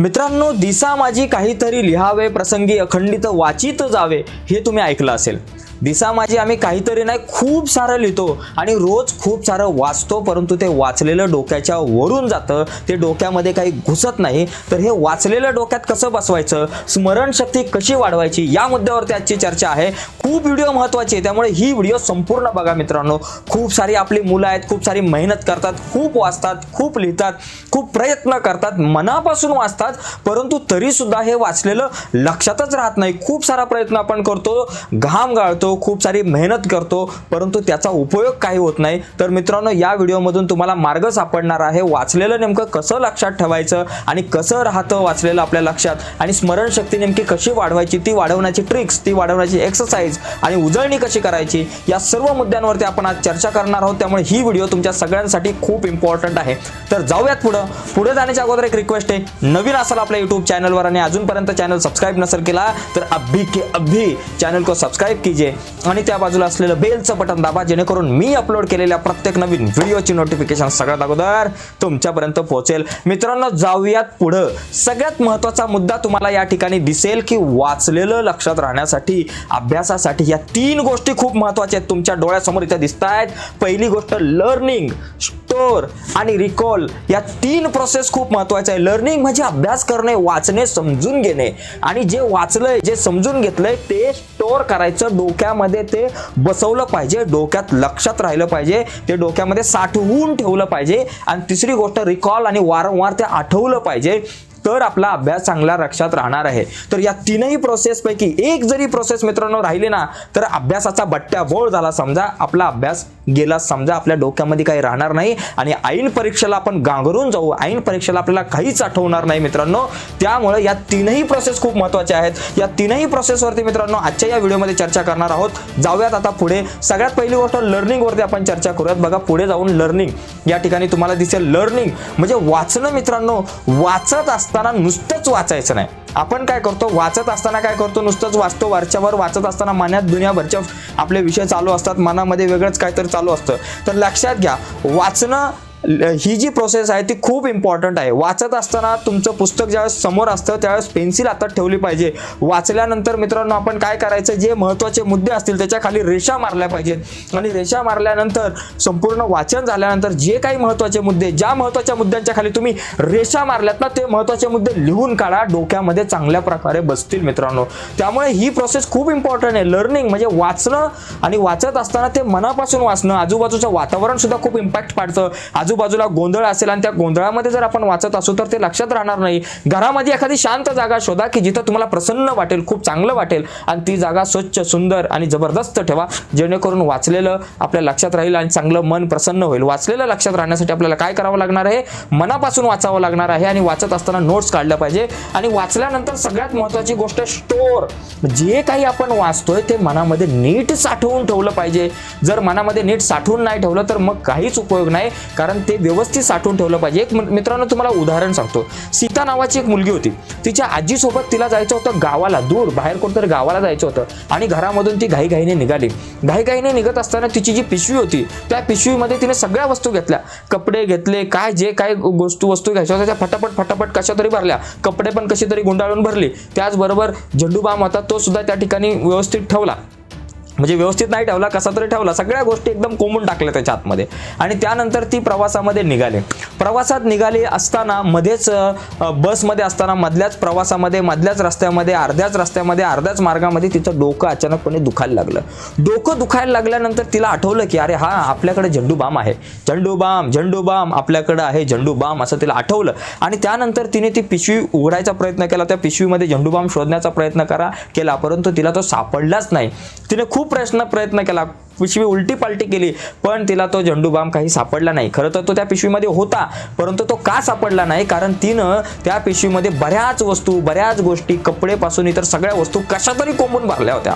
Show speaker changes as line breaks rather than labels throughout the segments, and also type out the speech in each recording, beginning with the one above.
मित्रांनो दिसा माझी काहीतरी लिहावे प्रसंगी अखंडित वाचित जावे हे तुम्ही ऐकलं असेल. दिसा माझी आम्ही काहीतरी नाही खूप सारं लिहितो आणि रोज खूप सारं वाचतो परंतु ते वाचलेलं डोक्याच्या वरून जातं. ते डोक्यामध्ये काही घुसत नाही. तर हे वाचलेलं डोक्यात कसं बसवायचं? स्मरणशक्ती कशी वाढवायची? या मुद्द्यावरती आजची चर्चा आहे. खूप व्हिडिओ महत्त्वाची आहे त्यामुळे ही व्हिडिओ संपूर्ण बघा मित्रांनो. खूप सारी आपली मुलं आहेत खूप सारी मेहनत करतात खूप वाचतात खूप लिहितात खूप प्रयत्न करतात मनापासून वाचतात परंतु तरीसुद्धा हे वाचलेलं लक्षातच राहत नाही. खूप सारा प्रयत्न आपण करतो घाम गाळतो खूप सारी मेहनत करतो परंतु त्याचा उपयोग काही होत नाही. तर मित्रांनो या व्हिडिओमधून तुम्हाला मार्ग सापडणार आहे. वाचलेलं नेमकं कसं लक्षात ठेवायचं आणि कसं राहतं वाचलेलं आपल्या लक्षात? आणि स्मरणशक्ती नेमकी कशी वाढवायची? ती वाढवण्याची ट्रिक्स ती वाढवण्याची एक्सरसाइज आणि उजळणी कशी करायची? या सर्व मुद्द्यांवरती आपण आज चर्चा करणार आहोत. त्यामुळे ही व्हिडिओ तुमच्या सगळ्यांसाठी खूप इम्पॉर्टंट आहे. तर जाऊयात पुढं. पुढे जाण्याच्या अगोदर एक रिक्वेस्ट आहे. नवीन असाल आपल्या युट्यूब चॅनलवर आणि अजूनपर्यंत चॅनल सबस्क्राईब नसेल केला तर अभि के अभि चॅनल को सबस्क्राईब कीजिए. आणि त्या बाजूला असलेलं बेलचं बटन दाबा जेणेकरून मी अपलोड केलेल्या प्रत्येक नवीन व्हिडिओची नोटिफिकेशन सगळ्यात अगोदर तुमच्यापर्यंत पोहोचेल. मित्रांनो जाऊयात पुढं. सगळ्यात महत्त्वाचा मुद्दा तुम्हाला या ठिकाणी दिसेल की वाचलेलं लक्षात राहण्यासाठी अभ्यासासाठी या तीन गोष्टी खूप महत्त्वाच्या आहेत. तुमच्या डोळ्यासमोर इथे दिसत आहेत पहिली गोष्ट लर्निंग रिस्टोर आणि रिकॉल या तीन प्रोसेस खूप महत्त्वाच्या आहे. लर्निंग म्हणजे अभ्यास करणे वाचणे समजून घेणे. आणि जे वाचलंय जे समजून घेतलंय ते स्टोअर करायचं. डोक्यामध्ये ते बसवलं पाहिजे. डोक्यात लक्षात राहिलं पाहिजे. ते डोक्यामध्ये साठवून ठेवलं पाहिजे. आणि तिसरी गोष्ट रिकॉल आणि वारंवार ते आठवलं पाहिजे. तर आपला अभ्यास चांगला लक्षात राहणार आहे. तर या तीनही प्रोसेसपैकी एक जरी प्रोसेस मित्रांनो राहिली ना तर अभ्यासाचा बट्ट्या बोळ झाला. समजा आपला अभ्यास गेला समजा आपल्या डोक्यामध्ये काही राहणार नाही आणि ऐन परीक्षेला आपण गांगरून जाऊ. ऐन परीक्षेला आपल्याला काहीच आठवणार नाही मित्रांनो. त्यामुळे या तीनही प्रोसेस खूप महत्त्वाच्या आहेत. या तीनही प्रोसेसवरती मित्रांनो आजच्या या व्हिडिओमध्ये चर्चा करणार आहोत. जाऊयात आता पुढे. सगळ्यात पहिली गोष्ट लर्निंगवरती आपण चर्चा करूयात. बघा पुढे जाऊन लर्निंग या ठिकाणी तुम्हाला दिसेल लर्निंग म्हणजे वाचणं मित्रांनो वाचत असतं असताना नुसतंच वाचायचं नाही. आपण काय करतो? वाचत असताना काय करतो? नुसतंच वाचतो. वरच्यावर वाचत असताना मनात दुनियाभरच्या आपले विषय चालू असतात. मनामध्ये वेगळंच काहीतरी चालू असतं. तर लक्षात घ्या वाचणं ही जी प्रोसेस आहे ती खूप इम्पॉर्टंट आहे. वाचत असताना तुमचं पुस्तक ज्यावेळेस समोर असतं त्यावेळेस पेन्सिल हातात ठेवली पाहिजे. वाचल्यानंतर मित्रांनो आपण काय करायचं जे महत्त्वाचे मुद्दे असतील त्याच्याखाली रेषा मारल्या पाहिजेत. आणि रेषा मारल्यानंतर संपूर्ण वाचन झाल्यानंतर जे काही महत्त्वाचे मुद्दे ज्या महत्त्वाच्या मुद्द्यांच्या खाली तुम्ही रेषा मारल्यात ना ते महत्त्वाचे मुद्दे लिहून काढा. डोक्यामध्ये चांगल्या प्रकारे बसतील मित्रांनो. त्यामुळे ही प्रोसेस खूप इम्पॉर्टंट आहे. लर्निंग म्हणजे वाचणं आणि वाचत असताना ते मनापासून वाचणं. आजूबाजूचं वातावरण सुद्धा खूप इम्पॅक्ट पाडतं. आजूबाजूला गोंधळ असेल आणि त्या गोंधळामध्ये जर आपण वाचत असू तर ते लक्षात राहणार नाही. घरामध्ये एखादी शांत जागा शोधा की जिथं तुम्हाला प्रसन्न वाटेल खूप चांगलं वाटेल आणि ती जागा स्वच्छ सुंदर आणि जबरदस्त ठेवा. जेणेकरून वाचलेलं आपल्या लक्षात राहील आणि चांगलं मन प्रसन्न होईल. वाचलेलं लक्षात राहण्यासाठी आपल्याला काय करावं लागणार आहे? मनापासून वाचावं लागणार आहे आणि वाचत असताना नोट्स काढल्या पाहिजे. आणि वाचल्यानंतर सगळ्यात महत्त्वाची गोष्ट स्टोअर जे काही आपण वाचतोय ते मनामध्ये नीट साठवून ठेवलं पाहिजे. जर मनामध्ये नीट साठवून नाही ठेवलं तर मग काहीच उपयोग नाही. कारण ते व्यवस्थित साठवून ठेवलं पाहिजे. एक मित्रांनो तुम्हाला उदाहरण सांगतो. सीता नावाची एक मुलगी होती. तिच्या आजीसोबत तिला जायचं होतं गावाला दूर बाहेर कोणतरी गावाला जायचं होतं. आणि घरामधून ती घाईघाईने निघाली. घाईघाईने निघत असताना तिची जी पिशवी होती त्या पिशवीमध्ये तिने सगळ्या वस्तू घेतल्या. कपडे घेतले काय जे काय गोष्टी वस्तू घ्यायच्या होत्या त्या फटाफट फटाफट कशा तरी भरल्या. कपडे पण कशी तरी गुंडाळून भरली. त्याचबरोबर झेंडूबाम होता तो सुद्धा त्या ठिकाणी व्यवस्थित ठेवला. म्हणजे व्यवस्थित नाही ठेवला कसा तरी ठेवला सगळ्या गोष्टी एकदम कोंबून टाकल्या त्याच्या आतमध्ये. आणि त्यानंतर ती प्रवासामध्ये निघाले. प्रवासात निघाली असताना मध्येच बसमध्ये असताना मधल्याच प्रवासामध्ये मधल्याच रस्त्यामध्ये अर्ध्याच रस्त्यामध्ये अर्ध्याच मार्गामध्ये तिचं डोकं अचानकपणे दुखायला लागलं. डोकं दुखायला लागल्यानंतर तिला आठवलं की अरे हा आपल्याकडे झेंडू बाम आहे. झेंडू बाम झेंडू बाम आपल्याकडे आहे झेंडू बाम असं तिला आठवलं. आणि त्यानंतर तिने ती पिशवी उघडायचा प्रयत्न केला. त्या पिशवीमध्ये झेंडू बाम शोधण्याचा प्रयत्न करा केला परंतु तिला तो सापडलाच नाही. तिने खूप प्रश्न प्रयत्न केला. पिशवी उलटी पालटी केली पण तिला तो झेंडू बाम काही सापडला नाही. खरं तर तो त्या पिशवीमध्ये होता परंतु तो का सापडला नाही? कारण तिनं त्या पिशवीमध्ये बऱ्याच वस्तू बऱ्याच गोष्टी कपडेपासून इतर सगळ्या वस्तू कशा तरी कोंबून भरल्या होत्या.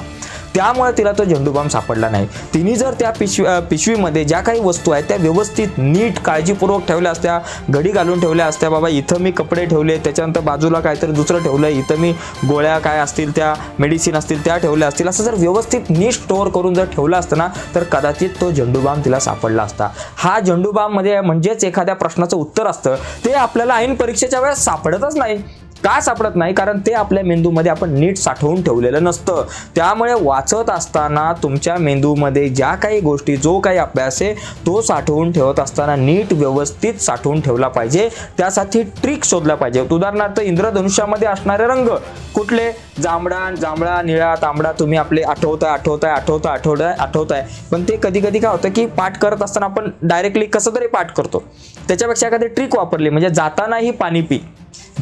त्यामुळे तिला तो झेंडूबाम सापडला नाही. तिने जर त्या पिशवी पिशवीमध्ये ज्या काही वस्तू आहेत त्या व्यवस्थित नीट काळजीपूर्वक ठेवल्या असत्या घडी घालून ठेवल्या असत्या बाबा इथं मी कपडे ठेवले त्याच्यानंतर बाजूला काहीतरी दुसरं ठेवलं इथं मी गोळ्या काय असतील त्या मेडिसिन असतील त्या ठेवल्या असतील असं जर व्यवस्थित नीट स्टोअर करून जर ठेवलं असतं ना तर कदाचित तो झेंडूबाम तिला सापडला असता. हा झेंडूबाममध्ये म्हणजे म्हणजेच एखाद्या प्रश्नाचं उत्तर असतं. ते आपल्याला ऐन परीक्षेच्या वेळेस सापडतच नाही. का सापडत नाही? कारण ते आपल्या मेंदूमध्ये आपण नीट साठवून ठेवलेलं नसतं. त्यामुळे वाचत असताना तुमच्या मेंदूमध्ये ज्या काही गोष्टी जो काही अभ्यास आहे तो साठवून ठेवत असताना नीट व्यवस्थित साठवून ठेवला पाहिजे. त्यासाठी ट्रिक शोधला पाहिजे. उदाहरणार्थ इंद्रधनुष्यामध्ये असणारे रंग कुठले? जांभळा जांभळा निळा तांबडा तुम्ही आपले आठवताय आठवताय आठवताय आठवताय आठवताय. पण ते कधी कधी काय होतं की पाठ करत असताना आपण डायरेक्टली कसं तरी पाठ करतो. त्याच्यापेक्षा एखादी ट्रिक वापरली म्हणजे जातानाही पाणी पी.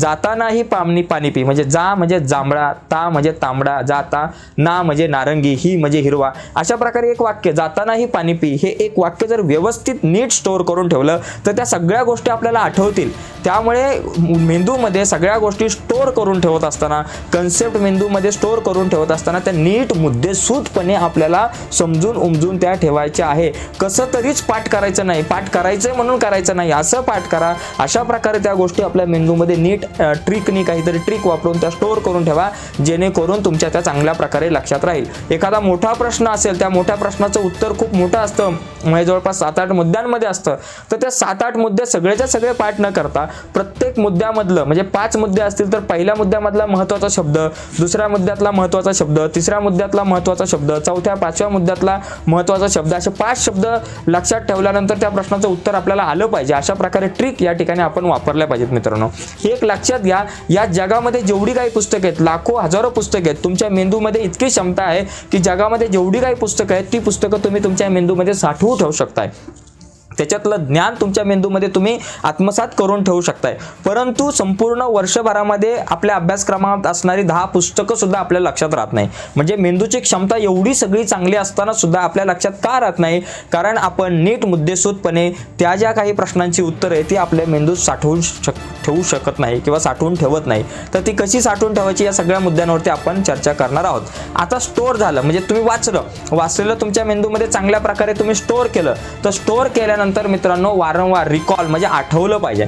जातानाही पामनी पाणी पी. म्हणजे जा म्हणजे जांभळा ता म्हणजे तांबडा जाता ना म्हणजे नारंगी ही म्हणजे हिरवा. अशा प्रकारे एक वाक्य जातानाही पाणी पी हे एक वाक्य जर व्यवस्थित नीट स्टोअर करून ठेवलं तर त्या सगळ्या गोष्टी आपल्याला आठवतील. त्यामुळे मेंदूमध्ये सगळ्या गोष्टी स्टोअर करून ठेवत असताना कन्सेप्ट मेंदूमध्ये स्टोअर करून ठेवत असताना त्या नीट मुद्देसूदपणे आपल्याला समजून उमजून त्या ठेवायच्या आहे. कसं तरीच पाठ करायचं नाही. पाठ करायचं म्हणून करायचं नाही. असं पाठ करा. अशा प्रकारे त्या गोष्टी आपल्या मेंदूमध्ये नीट ट्रिकनी काहीतरी ट्रिक वापरून त्या स्टोअर करून ठेवा जेणेकरून तुमच्या त्या चांगल्या प्रकारे लक्षात राहील. एखादा मोठा प्रश्न असेल त्या मोठ्या प्रश्नाचं उत्तर खूप मोठं असतं. म्हणजे जवळपास सात आठ मुद्द्यांमध्ये असतं. तर त्या सात आठ मुद्दे सगळेच्या सगळे पाठ न करता प्रत्येक मुद्द्यामधलं म्हणजे पाच मुद्दे असतील तर पहिल्या मुद्द्यामधला महत्त्वाचा शब्द दुसऱ्या मुद्द्यातला महत्त्वाचा शब्द तिसऱ्या मुद्द्यातला महत्त्वाचा शब्द चौथ्या पाचव्या मुद्द्यातला महत्त्वाचा शब्द असे पाच शब्द लक्षात ठेवल्यानंतर त्या प्रश्नाचं उत्तर आपल्याला आलं पाहिजे. अशा प्रकारे ट्रिक या ठिकाणी आपण वापरल्या पाहिजेत मित्रांनो. हे एक लक्षात घ्या या जगामध्ये जेवढी काही पुस्तकं आहेत लाखो हजारो पुस्तकं आहेत तुमच्या मेंदूमध्ये इतकी क्षमता आहे की जगामध्ये जेवढी काही पुस्तकं आहेत ती पुस्तकं तुम्ही तुमच्या मेंदूमध्ये साठवू ठेवू शकताय. त्याच्यातलं ज्ञान तुमच्या मेंदूमध्ये तुम्ही आत्मसात करून ठेवू शकताय. परंतु संपूर्ण वर्षभरामध्ये आपल्या अभ्यासक्रमात असणारी दहा पुस्तकं सुद्धा आपल्या लक्षात राहत नाही. म्हणजे मेंदूची क्षमता एवढी सगळी चांगली असताना सुद्धा आपल्या लक्षात का राहत नाही? कारण आपण नीट मुद्देसूदपणे त्या ज्या काही प्रश्नांची उत्तरं आहे ती आपल्या मेंदूत साठवून शक ठेवू शकत नाही किंवा साठवून ठेवत नाही. तर ती कशी साठवून ठेवायची या सगळ्या मुद्द्यांवरती आपण चर्चा करणार आहोत. आता स्टोअर झालं म्हणजे तुम्ही वाचलं. वाचलेलं तुमच्या मेंदूमध्ये चांगल्या प्रकारे तुम्ही स्टोअर केलं. तर स्टोअर केल्यानंतर मित्रांनो वारंवार रिकॉल म्हणजे आठवलं पाहिजे.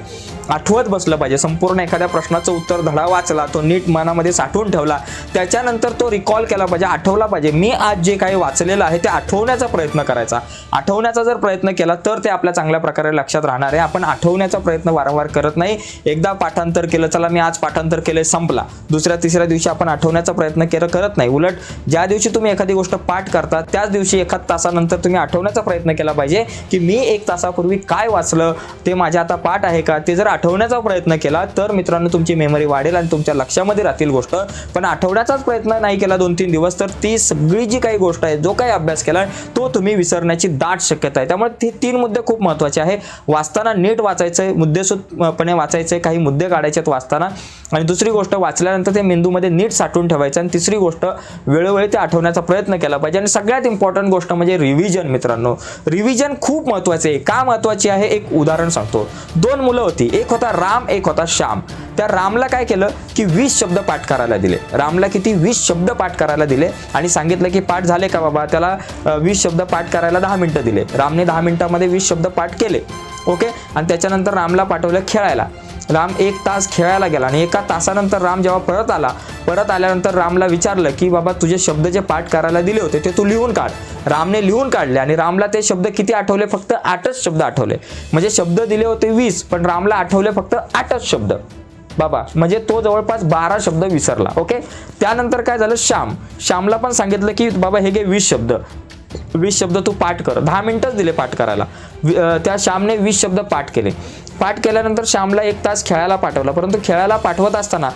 आठवत बसलं पाहिजे. संपूर्ण एखाद्या प्रश्नाचं उत्तर धडा वाचला तो नीट मनामध्ये साठवून ठेवला त्याच्यानंतर तो रिकॉल केला पाहिजे आठवला पाहिजे. मी आज जे काही वाचलेलं आहे ते आठवण्याचा प्रयत्न करायचा. आठवण्याचा जर प्रयत्न केला तर ते आपल्या चांगल्या प्रकारे लक्षात राहणार आहे. आपण आठवण्याचा प्रयत्न वारंवार करत नाही. एकदा पाठांतर केलं चला मी आज पाठांतर केलं संपला. दुसऱ्या तिसऱ्या दिवशी आपण आठवण्याचा प्रयत्न केलं करत नाही. उलट ज्या दिवशी तुम्ही एखादी गोष्ट पाठ करता त्याच दिवशी एखाद तासानंतर तुम्ही आठवण्याचा प्रयत्न केला पाहिजे की मी एक तासापूर्वी काय वाचलं ते माझ्या आता पाठ आहे का ते जर आठवण्याचा प्रयत्न केला तर मित्रांनो तुमची मेमरी वाढेल आणि तुमच्या लक्षामध्ये राहतील गोष्ट. पण आठवण्याचाच प्रयत्न नाही केला दोन तीन दिवस तर ती सगळी जी काही गोष्ट आहे जो काही अभ्यास केला तो तुम्ही विसरण्याची दाट शक्यता आहे. त्यामुळे ते तीन मुद्दे खूप महत्त्वाचे आहे. वाचताना नीट वाचायचं आहे मुद्देसूदपणे वाचायचं आहे काही मुद्दे काढायचे आहेत वाचताना. आणि दुसरी गोष्ट वाचल्यानंतर ते मेंदूमध्ये नीट साठवून ठेवायचं आणि तिसरी गोष्ट वेळोवेळी ते आठवण्याचा प्रयत्न केला पाहिजे. आणि सगळ्यात इम्पॉर्टंट गोष्ट म्हणजे रिव्हिजन मित्रांनो. रिव्हिजन खूप महत्त्वाचे आहे. का महत्त्वाची आहे? एक उदाहरण सांगतो. दोन मुलं होती. एक एक होता राम एक होता श्याम. त्या रामला काय केलं की वीस शब्द पाठ करायला दिले. रामला किती वीस शब्द पाठ करायला दिले आणि सांगितलं की पाठ झाले का बाबा? त्याला वीस शब्द पाठ करायला दहा मिनटं दिले. रामने दहा मिनिटामध्ये वीस शब्द पाठ केले. ओके? आणि त्याच्यानंतर रामला पाठवलं खेळायला. राम एक तास खेळायला गेला आणि एका तासानंतर राम जेव्हा परत आला परत आल्यानंतर रामला विचारलं की बाबा तुझे शब्द जे पाठ करायला दिले होते ते तू लिहून काढ. रामने लिहून काढले आणि रामला ते शब्द किती आठवले? फक्त आठच शब्द आठवले. म्हणजे शब्द दिले होते वीस पण रामला आठवले फक्त आठच शब्द. बाबा म्हणजे तो जवळपास बारा शब्द विसरला ओके? त्यानंतर काय झालं? श्याम. श्यामला पण सांगितलं की बाबा हे घे वीस शब्द. वीस शब्द तू पाठ कर. दहा मिनिटच दिले पाठ करायला. त्या श्यामने वीस शब्द पाठ केले. पाठ केल्यानंतर श्यामला एक तास खेळायला पाठवलं. परंतु खेळायला पाठवत असताना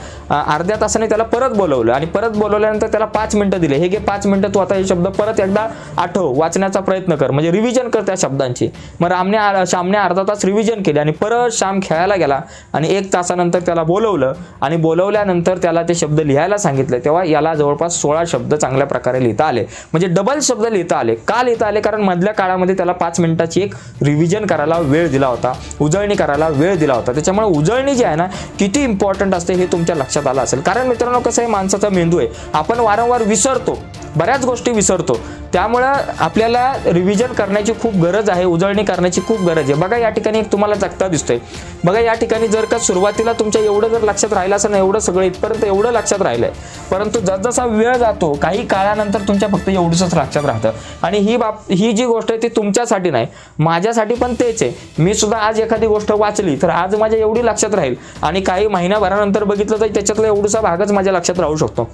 अर्ध्या तासाने त्याला परत बोलवलं आणि परत बोलवल्यानंतर त्याला पाच मिनिटं दिले. हे घे पाच मिनिटं तू आता हे शब्द परत एकदा आठव वाचण्याचा प्रयत्न कर. म्हणजे रिव्हिजन कर त्या शब्दांची. मग रामने श्यामने अर्धा तास रिव्हिजन केले आणि परत श्याम खेळायला गेला आणि एक तासानंतर त्याला बोलवलं आणि बोलवल्यानंतर त्याला ते शब्द लिहायला सांगितले. तेव्हा याला जवळपास सोळा शब्द चांगल्या प्रकारे लिहिता आले. म्हणजे डबल शब्द लिहिता आले. का लिहिता आले? कारण मधल्या काळामध्ये त्याला पाच मिनिटाची एक रिव्हिजन करायला वेळ दिला होता. उजळणी करायला वेळ दिला होता. त्याच्यामुळे उजळणी जी आहे ना किती इम्पॉर्टंट असते हे तुमच्या लक्षात आलं असेल. कारण मित्रांनो कसं आहे माणसाचा मेंदू आहे. आपण वारंवार विसरतो. बऱ्याच गोष्टी विसरतो. त्यामुळं आपल्याला रिव्हिजन करण्याची खूप गरज आहे उजळणी करण्याची खूप गरज आहे. बघा या ठिकाणी एक तुम्हाला जगता दिसतोय. बघा या ठिकाणी जर का सुरुवातीला तुमच्या एवढं जर लक्षात राहिलं असं ना एवढं सगळं इथपर्यंत एवढं लक्षात राहिलंय. परंतु जसजसा वेळ जातो काही काळानंतर तुमच्या फक्त एवढंच लक्षात राहतं. आणि ही बाब ही जी गोष्ट आहे ती तुमच्यासाठी नाही माझ्यासाठी पण तेच आहे. मी सुद्धा आज एखादी गोष्ट वाचली तर आज माझ्या एवढी लक्षात राहील. आणि काही महिन्याभरानंतर बघितलं तर त्याच्यातला एवढासा भागच माझ्या लक्षात राहू शकतो.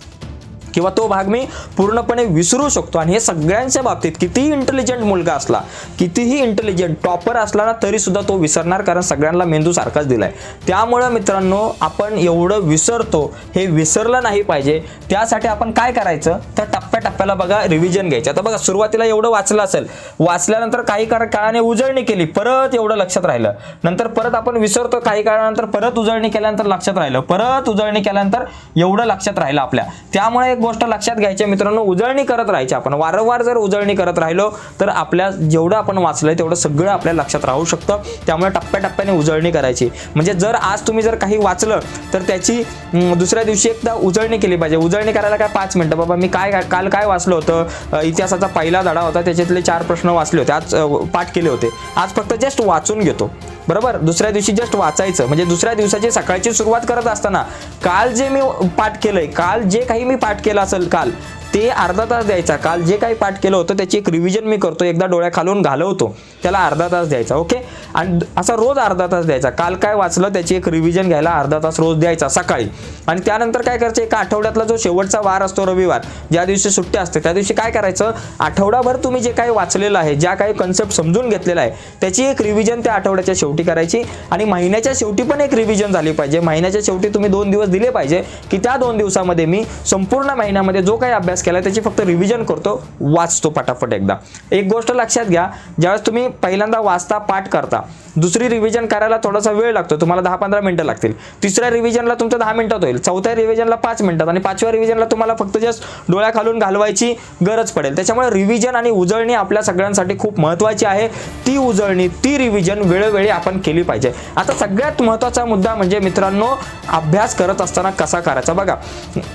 किंवा तो भाग मी पूर्णपणे विसरू शकतो. आणि हे सगळ्यांच्या बाबतीत कितीही इंटेलिजंट मुलगा असला कितीही इंटेलिजंट टॉपर असला ना तरी सुद्धा तो विसरणार कारण सगळ्यांना मेंदू सारखाच दिलाय. त्यामुळं मित्रांनो आपण एवढं विसरतो. हे विसरलं नाही पाहिजे. त्यासाठी आपण काय करायचं? तर टप्प्याटप्प्याला बघा रिव्हिजन घ्यायचं. आता बघा सुरुवातीला एवढं वाचलं असेल. वाचल्यानंतर काही काळ काळाने उजळणी केली. परत एवढं लक्षात राहिलं. नंतर परत आपण विसरतो. काही काळानंतर परत उजळणी केल्यानंतर लक्षात राहिलं. परत उजळणी केल्यानंतर एवढं लक्षात राहिलं आपल्या. त्यामुळे एक गोष्ट लक्षात घ्यायची मित्रांनो उजळणी करत राहायची आपण. वारंवार जर उजळणी करत राहिलो तर आपल्या जेवढं आपण वाचलंय तेवढं सगळं आपल्या लक्षात राहू शकतं. त्यामुळे टप्प्याटप्प्याने उजळणी करायची. म्हणजे जर आज तुम्ही जर काही वाचलं तर त्याची दुसऱ्या दिवशी एकदा उजळणी केली पाहिजे. उजळणी करायला काय पाच मिनटं? बाबा मी काय काय- काल काय वाचलं होतं? इतिहासाचा पहिला धडा होता. त्याच्यातले चार प्रश्न वाचले होते. आज पाठ केले होते. आज फक्त जस्ट वाचून घेतो. बरोबर? दुसऱ्या दिवशी जस्ट वाचायचं. म्हणजे दुसऱ्या दिवसाची सकाळची सुरुवात करत असताना काल जे मी पाठ केलंय काल जे काही मी पाठ केलं असेल काल ते अर्धा तास द्यायचा. काल जे काही पाठ केलं होतं त्याची एक रिव्हिजन मी करतो. एकदा डोळ्या खालून घालवतो. त्याला अर्धा तास द्यायचा ओके आणि असा रोज अर्धा तास द्यायचा. काल काय वाचलं त्याची एक रिव्हिजन घ्यायला अर्धा तास रोज द्यायचा सकाळी. आणि त्यानंतर काय करायचं एका आठवड्यातला जो शेवटचा वार असतो रविवार ज्या दिवशी सुट्टी असते त्या दिवशी काय करायचं आठवडाभर तुम्ही जे काही वाचलेलं आहे ज्या काही कन्सेप्ट समजून घेतलेला आहे त्याची एक रिव्हिजन त्या आठवड्याच्या शेवटी करायची. आणि महिन्याच्या शेवटी पण एक रिव्हिजन झाली पाहिजे. महिन्याच्या शेवटी तुम्ही दोन दिवस दिले पाहिजे की त्या दोन दिवसामध्ये मी संपूर्ण महिन्यामध्ये जो काही अभ्यास केला त्याची फक्त रिव्हिजन करतो वाचतो पटापट एकदा. एक गोष्ट लक्षात घ्या ज्यावेळेस तुम्ही पहिल्यांदा वाचता पाठ करता दुसरी रिव्हिजन करायला थोडासा वेळ लागतो तुम्हाला दहा पंधरा मिनिटं लागतील. तिसऱ्या रिव्हिजनला तुमचं दहा मिनिटात होईल चौथ्या रिव्हिजनला पाच मिनिटात आणि पाचव्या रिव्हिजनला तुम्हाला फक्त जस्ट डोळ्या खालून घालवायची गरज पडेल. त्याच्यामुळे रिव्हिजन आणि उजळणी आपल्या सगळ्यांसाठी खूप महत्त्वाची आहे. ती उजळणी ती रिव्हिजन वेळोवेळी आपण केली पाहिजे. आता सगळ्यात महत्त्वाचा मुद्दा म्हणजे मित्रांनो अभ्यास करत असताना कसा करायचा? बघा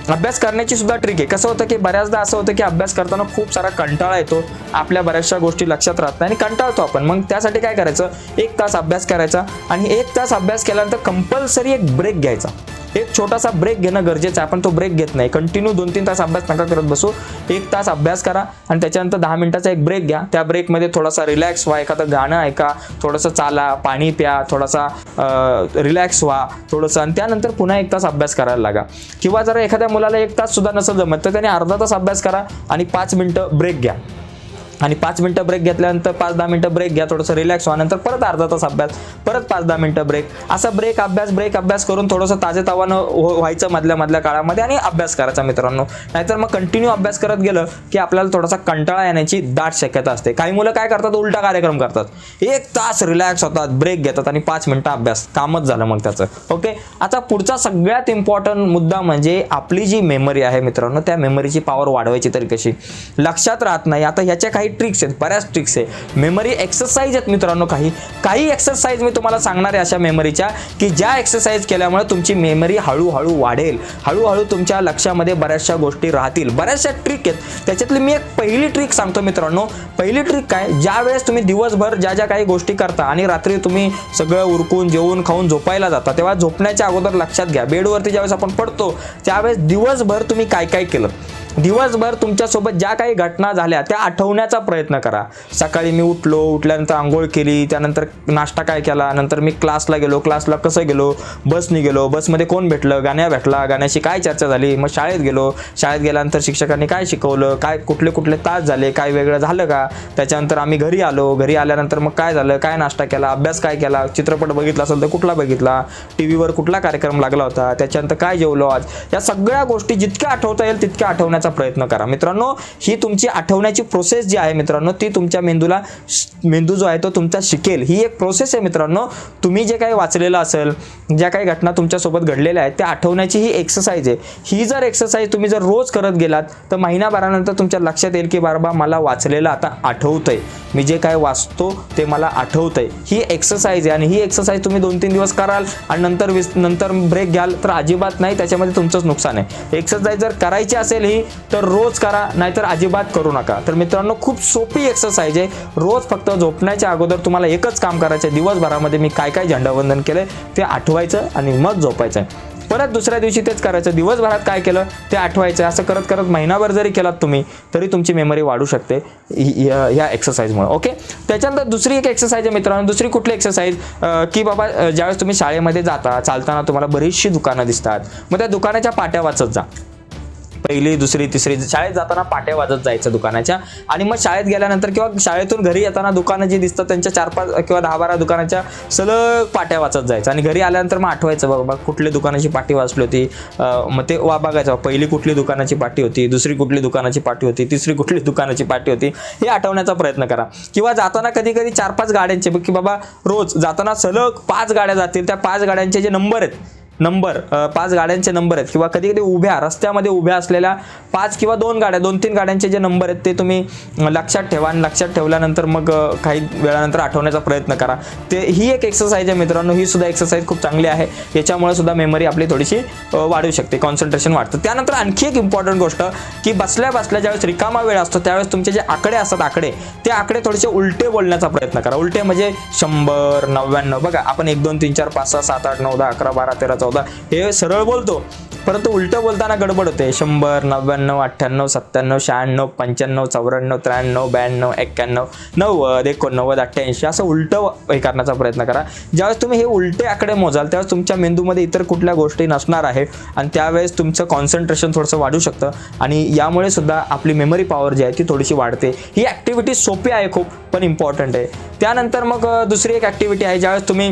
अभ्यास करण्याची सुद्धा ट्रिक आहे. कसं होतं की बऱ्याचदा असं होतं की अभ्यास करताना खूप सारा कंटाळा येतो आपल्या बऱ्याचशा गोष्टी लक्षात राहत नाही आणि कंटाळतो आपण. मग त्यासाठी काय करायचं? एक तास अभ्यास करायचा आणि एक तास अभ्यास केल्यानंतर कंपल्सरी एक ब्रेक घ्यायचा. एक छोटासा ब्रेक घेणं गरजेचं आहे. आपण तो ब्रेक घेत नाही. कंटिन्यू दोन तीन तास अभ्यास नका करत बसू. एक तास अभ्यास करा आणि त्याच्यानंतर दहा मिनिटाचा एक ब्रेक घ्या. त्या ब्रेकमध्ये थोडासा रिलॅक्स व्हा. एखादं गाणं ऐका. थोडंसं चाला पाणी प्या थोडासा रिलॅक्स व्हा. थोडंसं आणि त्यानंतर पुन्हा एक तास अभ्यास करायला लागा. किंवा जर एखाद्या मुलाला एक तास सुद्धा नसेल जमत तर त्याने अर्धा तास अभ्यास करा आणि पाच मिनटं ब्रेक घ्या. आणि पाच मिनटं ब्रेक घेतल्यानंतर पाच दहा मिनटं ब्रेक घ्या थोडंसं रिलॅक्स व्हा. नंतर परत अर्धा तास अभ्यास परत पाच दहा मिनटं ब्रेक असा ब्रेक अभ्यास ब्रेक अभ्यास करून थोडंसं ताजेतवानं हो- व्हायचं मधल्या मधल्या काळामध्ये आणि अभ्यास करायचा मित्रांनो. नाहीतर मग कंटिन्यू अभ्यास करत गेलं की आपल्याला थोडासा कंटाळा येण्याची दाट शक्यता असते. काही मुलं काय करतात? उलटा कार्यक्रम करतात. एक तास रिलॅक्स होतात ब्रेक घेतात आणि पाच मिनटं अभ्यास. कामच झालं मग त्याचं. ओके आता पुढचा सगळ्यात इम्पॉर्टंट मुद्दा म्हणजे आपली जी मेमरी आहे मित्रांनो त्या मेमरीची पॉवर वाढवायची तरी कशी? लक्षात राहत नाही. आता ह्याच्या काही ट्रिक्स आहेत बऱ्याच ट्रिक्स आहे. मेमरी एक्सरसाइज आहेत मित्रांनो काही. काही एक्सरसाइज मी तुम्हाला सांगणार आहे अशा मेमरीच्या की ज्या एक्सरसाइज केल्यामुळे तुमची मेमरी हळूहळू वाढेल. हळूहळू तुमच्या लक्षामध्ये बऱ्याचशा गोष्टी राहतील. बऱ्याचशा ट्रिक आहेत. त्याच्यातली मी एक पहिली ट्रिक सांगतो मित्रांनो. पहिली ट्रिक काय? ज्या वेळेस तुम्ही दिवसभर ज्या ज्या काही गोष्टी करता आणि रात्री तुम्ही सगळं उरकून जेवून खाऊन झोपायला जाता तेव्हा झोपण्याच्या अगोदर लक्षात घ्या. बेडवरती ज्यावेळेस आपण पडतो त्यावेळेस दिवसभर तुम्ही काय काय केलं? दिवसभर तुमच्यासोबत ज्या काही घटना झाल्या त्या आठवण्याचा प्रयत्न करा. सकाळी मी उठलो उठल्यानंतर आंघोळ केली त्यानंतर नाश्ता काय केला नंतर मी क्लासला गेलो क्लासला कसं गेलो बसनी गेलो बसमध्ये कोण भेटलं गाण्या भेटला गाण्याशी काय चर्चा झाली मग शाळेत गेलो. शाळेत गेल्यानंतर शिक्षकांनी काय शिकवलं काय कुठले कुठले तास झाले काय वेगळं झालं का? त्याच्यानंतर आम्ही घरी आलो घरी आल्यानंतर मग काय झालं काय नाश्ता केला अभ्यास काय केला चित्रपट बघितला असेल तर कुठला बघितला टी व्हीवर कुठला कार्यक्रम लागला होता त्याच्यानंतर काय जेवलो आज? या सगळ्या गोष्टी जितक्या आठवता येईल तितक्या आठवण्याचा प्रयत्न करा. मित्रांनो ही तुमची आठवण्याची प्रोसेस जी आहे मित्रांनो ती तुमच्या मेंदूला मेंदू जो आहे तो तुमचा शिकेल. ही एक प्रोसेस आहे मित्रांनो. तुम्ही जे काही वाचलेलं असेल ज्या काही घटना तुमच्यासोबत घडलेल्या आहेत त्या आठवण्याची ही एक्सरसाइज आहे. ही जर एक्सरसाइज तुम्ही जर रोज करत गेलात तर महिनाभरानंतर तुमच्या लक्षात येईल की बाबा मला वाचलेलं आता आठवतंय. मी जे काय वाचतो ते मला आठवतंय. ही एक्सरसाइज आहे आणि ही एक्सरसाइज तुम्ही दोन तीन दिवस कराल आणि नंतर विस नंतर ब्रेक घ्याल तर अजिबात नाही त्याच्यामध्ये तुमचंच नुकसान आहे. एक्सरसाइज जर करायची असेल ही तर रोज करा नाहीतर अजिबात करू नका. तर मित्रांनो खूप सोपी एक्सरसाइज आहे. रोज फक्त झोपण्याच्या अगोदर तुम्हाला एकच काम करायचं आहे दिवसभरामध्ये मी काय काय झेंडावंदन केलंय ते आठवायचं आणि मग झोपायचं आहे परत दुसऱ्या दिवशी तेच करायचं. दिवसभरात काय केलं ते आठवायचं असं करत करत महिनाभर जरी केलात तुम्ही तरी तुमची मेमरी वाढू शकते या ह्या एक्सरसाइजमुळे ओके त्याच्यानंतर दुसरी एक एक्सरसाइज आहे मित्रांनो दुसरी कुठली एक्सरसाइज की बाबा ज्यावेळेस तुम्ही शाळेमध्ये जाता चालताना तुम्हाला बरीचशी दुकानं दिसतात. मग त्या दुकानाच्या पाट्या वाचत जा. पहिली दुसरी तिसरी शाळेत जाताना पाट्या वाजत जायचं दुकानाच्या. आणि मग शाळेत गेल्यानंतर किंवा शाळेतून घरी येताना दुकानं जी दिसतात त्यांच्या चार पाच किंवा दहा बारा दुकानाच्या सलग पाट्या वाचत जायचं. आणि घरी आल्यानंतर मग आठवायचं बाबा कुठल्या दुकानाची पाटी वाचली होती? मग ते वा बघायचं पहिली कुठली दुकानाची पाटी होती? दुसरी कुठली दुकानाची पाटी होती? तिसरी कुठली दुकानाची पाटी होती? हे आठवण्याचा प्रयत्न करा. किंवा जाताना कधी कधी चार पाच गाड्यांचे की बाबा रोज जाताना सलग पाच गाड्या जातील. त्या पाच गाड्यांचे जे नंबर आहेत नंबर पाच गाड्यांचे नंबर आहेत किंवा कधी कधी उभ्या रस्त्यामध्ये उभ्या असलेल्या पाच किंवा दोन गाड्या दोन तीन गाड्यांचे जे नंबर आहेत ते तुम्ही लक्षात ठेवा आणि लक्षात ठेवल्यानंतर मग काही वेळानंतर आठवण्याचा प्रयत्न करा. ते ही एक एक्सरसाइज आहे मित्रांनो ही सुद्धा एक्सरसाइज खूप चांगली आहे. याच्यामुळे सुद्धा मेमरी आपली थोडीशी वाढू शकते कॉन्सन्ट्रेशन वाढतं. त्यानंतर आणखी एक इम्पॉर्टंट गोष्ट की बसल्या बसल्या ज्यावेळेस रिकामा वेळ असतो त्यावेळेस तुमचे जे आकडे असतात आकडे ते आकडे थोडेसे उलटे बोलण्याचा प्रयत्न करा. उलटे म्हणजे शंभर नव्याण्णव बघा आपण एक दोन तीन चार पाच सहा सात आठ नऊ दहा अकरा बारा तेरा चौदा. हे सरळ बोलतो. परंतु उलटं बोलताना गडबड होते. शंभर नव्याण्णव अठ्ठ्याण्णव सत्त्याण्णव शहाण्णव पंच्याण्णव चौऱ्याण्णव त्र्याण्णव ब्याण्णव एक्क्याण्णव नव्वद एकोणनव्वद अठ्ठ्याऐंशी असं उलटं हे करण्याचा प्रयत्न करा. ज्यावेळेस तुम्ही हे उलटे आकडे मोजाल त्यावेळेस तुमच्या मेंदूमध्ये इतर कुठल्या गोष्टी नसणार आहे आणि त्यावेळेस तुमचं कॉन्सन्ट्रेशन थोडंसं वाढू शकतं. आणि यामुळे सुद्धा आपली मेमरी पॉवर जी आहे ती थोडीशी वाढते. ही ॲक्टिव्हिटी सोपी आहे खूप. पण इम्पॉर्टंट आहे. त्यानंतर मग दुसरी एक ॲक्टिव्हिटी आहे ज्यावेळेस तुम्ही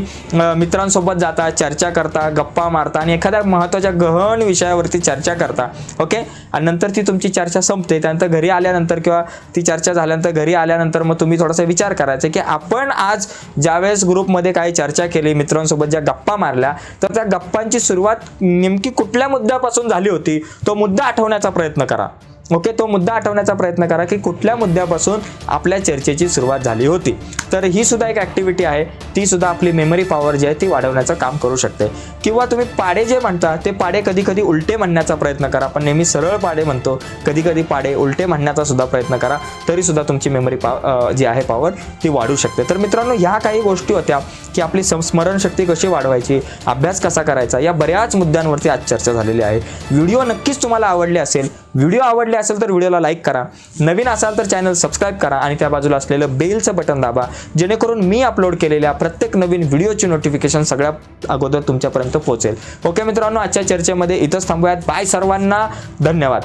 मित्रांसोबत जाता चर्चा करता गप्पा मारता आणि एखाद्या महत्त्वाच्या गहन विषयावरती चर्चा करता ओके? आणि नंतर ती तुमची चर्चा संपते. त्यानंतर घरी आल्यानंतर किंवा ती चर्चा झाल्यानंतर घरी आल्यानंतर मग तुम्ही थोडासा विचार करायचा की आपण आज ज्यावेळेस ग्रुपमध्ये काही चर्चा केली मित्रांसोबत ज्या गप्पा मारल्या तर त्या गप्पांची सुरुवात नेमकी कुठल्या मुद्द्यापासून झाली होती? तो मुद्दा आठवण्याचा प्रयत्न करा. ओके तो मुद्दा आठवण्याचा प्रयत्न करा की कुठल्या मुद्द्यापासून आपल्या चर्चेची सुरुवात झाली होती. तर ही सुद्धा एक ॲक्टिव्हिटी आहे ती सुद्धा आपली मेमरी पॉवर जी आहे ती वाढवण्याचं काम करू शकते. किंवा तुम्ही पाडे जे म्हणता ते पाडे कधी कधी उलटे म्हणण्याचा प्रयत्न करा. आपण नेहमी सरळ पाडे म्हणतो कधी कधी पाडे उलटे म्हणण्याचा सुद्धा प्रयत्न करा तरी सुद्धा तुमची मेमरी पाव जी आहे पॉवर ती वाढू शकते. तर मित्रांनो ह्या काही गोष्टी होत्या. की आपली सं- स्मरणशक्ती कशी वाढवायची अभ्यास कसा करायचा या बऱ्याच मुद्द्यांवरती आज चर्चा झालेली आहे. व्हिडिओ नक्कीच तुम्हाला आवडले असेल व्हिडिओ आवडले असेल तर व्हिडिओला लाईक करा. नवीन असाल तर चॅनल सबस्क्राईब करा आणि त्या बाजूला असलेलं बेलचं बटन दाबा. जेणेकरून मी अपलोड केलेल्या प्रत्येक नवीन व्हिडिओची नोटिफिकेशन सगळ्या अगोदर तुमच्यापर्यंत पोहोचेल. ओके मित्रांनो आजच्या चर्चेमध्ये इथंच थांबूयात. बाय सर्वांना. धन्यवाद.